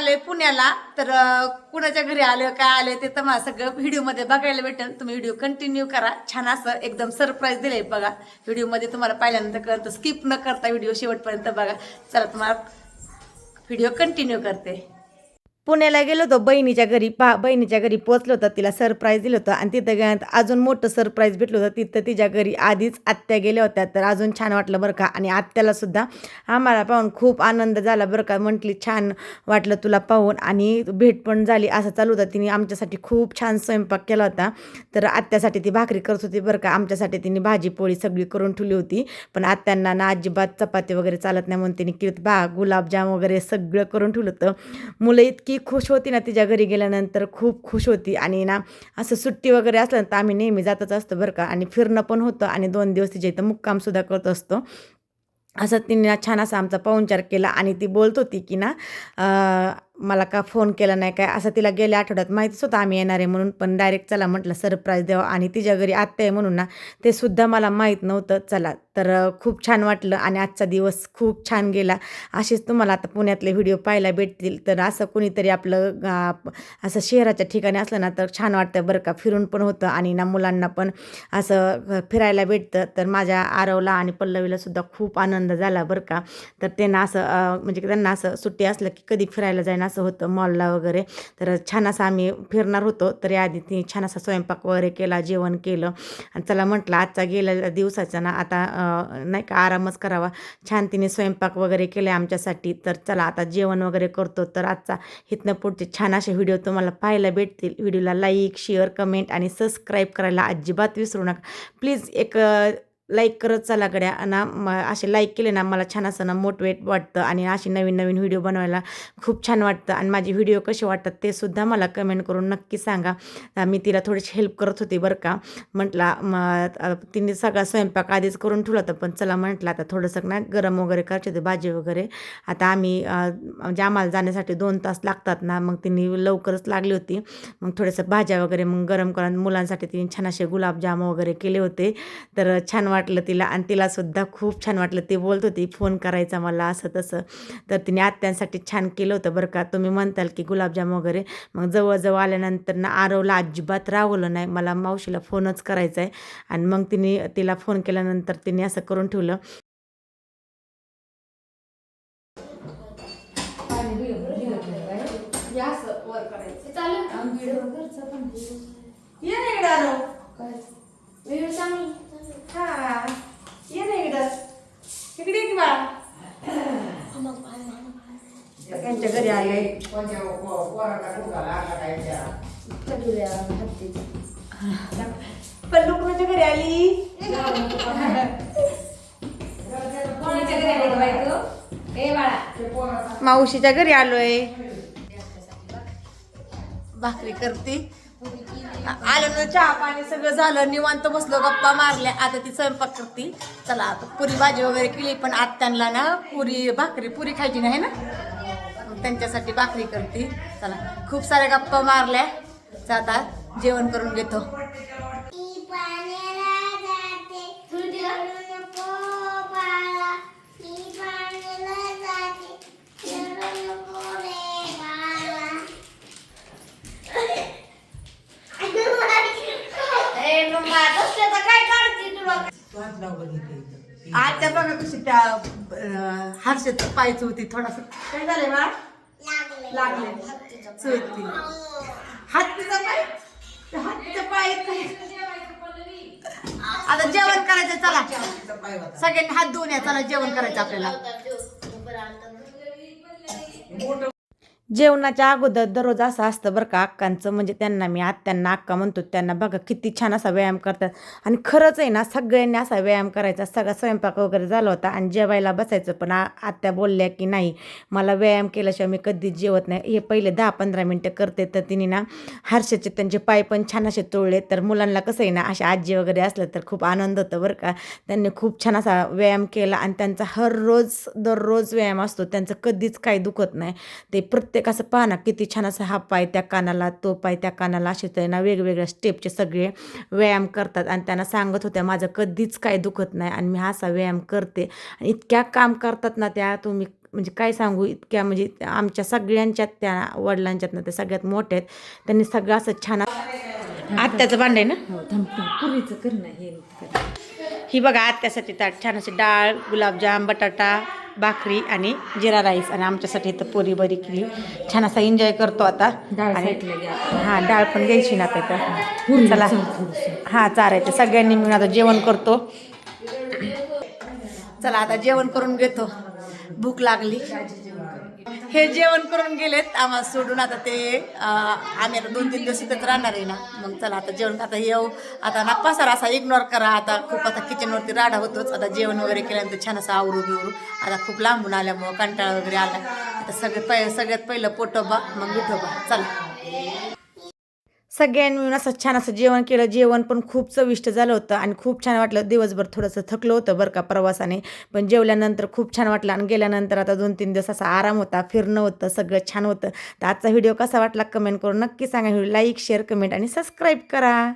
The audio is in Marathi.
आले पुण्याला तर कुणाच्या घरी आलं काय आलं ते तुम्हाला सगळं व्हिडिओमध्ये बघायला भेटेल. तुम्ही व्हिडिओ कंटिन्यू करा. छान असं एकदम सरप्राईज दिलंय बघा. व्हिडिओमध्ये तुम्हाला पाहिल्यानंतर कळतं स्किप न करता व्हिडिओ शेवटपर्यंत बघा. चला तुम्हाला व्हिडिओ कंटिन्यू करते. पुण्याला गेलो होतो बहिणीच्या घरी पा बहिणीच्या घरी पोचलो होतं तिला सरप्राईज दिलं होतं. आणि तिथं गेल्यानंतर अजून मोठं सरप्राईज भेटलं होतं. तिथं तिच्या घरी आधीच आत्या गेल्या होत्या. तर अजून छान वाटलं बरं का. आणि आत्याला सुद्धा आम्हाला पाहून खूप आनंद झाला बरं का. म्हटली छान वाटलं तुला पाहून. आणि भेट पण झाली. असं चालू होतं. तिने आमच्यासाठी खूप छान स्वयंपाक केला होता. तर आत्यासाठी ती भाकरी करत होती बरं का. आमच्यासाठी तिने भाजी पोळी सगळी करून ठेवली होती. पण आत्यांना ना अजिबात चपाती वगैरे चालत नाही म्हणून तिने किरत बा गुलाबजाम वगैरे सगळं करून ठेवलं होतं. मुलं इतकी खुश होती ना तिच्या घरी गेल्यानंतर खूप खुश होती. आणि ना असं सुट्टी वगैरे असलं तर आम्ही नेहमी जातच असतो बरं का. आणि फिरणं पण होतं आणि दोन दिवस तिच्या इथं मुक्कामसुद्धा करत असतो. असं तिने ना छान असा आमचा पाहुणचार केला आणि ती बोलत होती की ना मला का फोन केला नाही काय? असं तिला गेल्या आठवड्यात माहितीच होतं आम्ही येणार आहे म्हणून. पण डायरेक्ट चला म्हटलं सरप्राईज द्यावं आणि तिच्या घरी आत्या आहे म्हणून ना ते सुद्धा मला माहीत नव्हतं. चला तर खूप छान वाटलं आणि आजचा दिवस खूप छान गेला. असेच तुम्हाला आता पुण्यातले व्हिडिओ पाहायला भेटतील. तर असं कुणीतरी आपलं असं शहराच्या ठिकाणी असलं ना तर छान वाटतं बरं का. फिरून पण होतं आणि ना मुलांना पण असं फिरायला भेटतं. तर माझ्या आरवला आणि पल्लवीला सुद्धा खूप आनंद झाला बरं का. तर त्यांना असं म्हणजे त्यांना असं सुट्टी असलं की कधी फिरायला जायना असं होतं मॉलला वगैरे. तर छान असं आम्ही फिरणार होतो. तरी आधी ती छान असा स्वयंपाक वगैरे केला जेवण केलं. आणि चला म्हटलं आजचा गेलेल्या दिवसाचा ना आता नाही का आरामच करावा. छान तिने स्वयंपाक वगैरे केला आमच्यासाठी. तर चला आता जेवण वगैरे करतो. तर आजचा इथनं पुढचे छान असे व्हिडिओ तुम्हाला पाहायला भेटतील. व्हिडिओला लाईक शेअर कमेंट आणि सबस्क्राईब करायला अजिबात विसरू नका. प्लीज एक लाईक करत चला गड्या. ना म असे लाईक केले ना मला छान असं ना मोटिवेट वाटतं. आणि अशी नवीन नवीन व्हिडिओ बनवायला खूप छान वाटतं. आणि माझे व्हिडिओ कसे वाटतात ते सुद्धा मला कमेंट करून नक्की सांगा. मी तिला थोडीशी हेल्प करत होती बरं का. म्हटला मग तिने सगळा स्वयंपाक आधीच करून ठेवला होता. पण चला म्हटलं आता थोडंसं ना गरम वगैरे करायचे होते भाजी वगैरे. आता आम्ही म्हणजे आम्हाला जाण्यासाठी दोन तास लागतात ना. मग तिने लवकरच लागली होती. मग थोडंसं भाज्या वगैरे मग गरम करून मुलांसाठी तिने छान असे गुलाबजाम वगैरे केले होते. तर छान वाटलं तिला आणि तिला सुद्धा खूप छान वाटलं. ती बोलत होती फोन करायचा मला असं तसं. तर तिने आत्यांसाठी छान केलं होतं बरं का. तुम्ही म्हणताल की गुलाबजाम वगैरे. मग जवळजवळ आल्यानंतर ना आरवला अजिबात राहवलं नाही. मला मावशीला फोनच करायचा आहे आणि मग तिने तिला फोन केल्यानंतर तिने असं करून ठेवलं. ये ना इकडं आरव. हा ये ना इकडं इकडे ये की बाळा त्यांच्या घरी आले? पल्लू कुणाच्या घरी आली मावशीच्या घरी आलोय. भाकरी करते. आल्यानं चहा पाणी सगळं झालं निवांत बसलो गप्पा मारल्या. आता ती स्वयंपाक करते. चला आता पुरी भाजी वगैरे केली पण आत्यांना ना पुरी भाकरी पुरी खायची नाही ना? त्यांच्यासाठी भाकरी करते. चला खूप साऱ्या गप्पा मारल्या. आता जेवण करून घेतो. आजच्या बघा कशी त्या हर्षद पायच होती. थोडासा काय झालंय बा लागले. लागले हत्तीचा पाय. हत्तीचा पाय आता जेवण करायचं चला. सगळ्यांनी हात धुवून या. चला जेवण करायचं आपल्याला. जेवणाच्या अगोदर दररोज असं असतं बरं का अक्कांचं. म्हणजे त्यांना मी आत्यांना अक्का म्हणतो त्यांना बघा किती छान असा व्यायाम करतात. आणि खरंच आहे ना सगळ्यांनी असा व्यायाम करायचा. सगळा स्वयंपाक वगैरे झाला होता आणि जेवायला बसायचं पण आत्या बोलल्या की नाही मला व्यायाम केल्याशिवाय मी कधीच जेवत नाही. हे पहिले दहा पंधरा मिनटं करते तर तिने ना हर्षाचे त्यांचे पाय पण छान असे तोडले. तर मुलांना कसं आहे ना असे आजी वगैरे असलं तर खूप आनंद होतं बरं का. त्यांनी खूप छान असा व्यायाम केला आणि त्यांचा हर रोज दररोज व्यायाम असतो. त्यांचं कधीच काही दुखत नाही. ते प्रत्येक असं पहा ना किती छान असं हा पाय त्या कानाला तो पाय त्या कानाला असे ते ना वेगवेगळ्या स्टेपचे सगळे व्यायाम करतात आणि त्यांना सांगत होत्या माझं कधीच काही दुखत नाही आणि मी हा असा व्यायाम करते. आणि इतक्या काम करतात ना त्या तुम्ही म्हणजे काय सांगू? इतक्या म्हणजे आमच्या सगळ्यांच्यात त्या वडिलांच्यात ना त्या सगळ्यात मोठ्या आहेत. त्यांनी सगळं असं छान आत्याचं भांड आहे ना? हो पुरीचं कर ना हे. ही बघा आत्यासाठी ताट छान अशी डाळ गुलाबजाम बटाटा भाकरी आणि जिरा राईस. आणि आमच्यासाठी इथं पुरी बरी केली. छान असा एन्जॉय करतो आता. आणि घ्या हां डाळ पण घ्यायची ना आता इथं. चला. हां चारायचं सगळ्यांनी मिळून आता जेवण करतो. चला आता जेवण करून घेतो. भूक लागली. हे जेवण करून गेलेत आम्हाला सोडून आता ते आम्ही आता दोन तीन दिवस इथंच राहणार आहे ना. मग चला आता जेवण आता येऊ. आता ना पसारा असा इग्नोर करा. आता खूप आता किचनवरती राडा होतोच. आता जेवण वगैरे केल्यानंतर छान असं आवरू बिवरू आता खूप लांबून आल्यामुळं कंटाळा वगैरे आला. आता सगळ्यात पहि सगळ्यात पहिलं पोटोबा मग विठोबा चला. सगळ्यांनी मिळून असं छान असं जेवण केलं. जेवण पण खूप चविष्ट झालं होतं आणि खूप छान वाटलं. दिवसभर थोडंसं थकलं होतं बरं का प्रवासाने. पण जेवल्यानंतर खूप छान वाटलं आणि गेल्यानंतर आता दोन तीन दिवस असा आराम होता फिरणं होतं सगळं छान होतं. तर आजचा व्हिडिओ कसा वाटला कमेंट करून नक्की सांगा. व्हिडिओ लाईक शेअर कमेंट आणि सबस्क्राईब करा.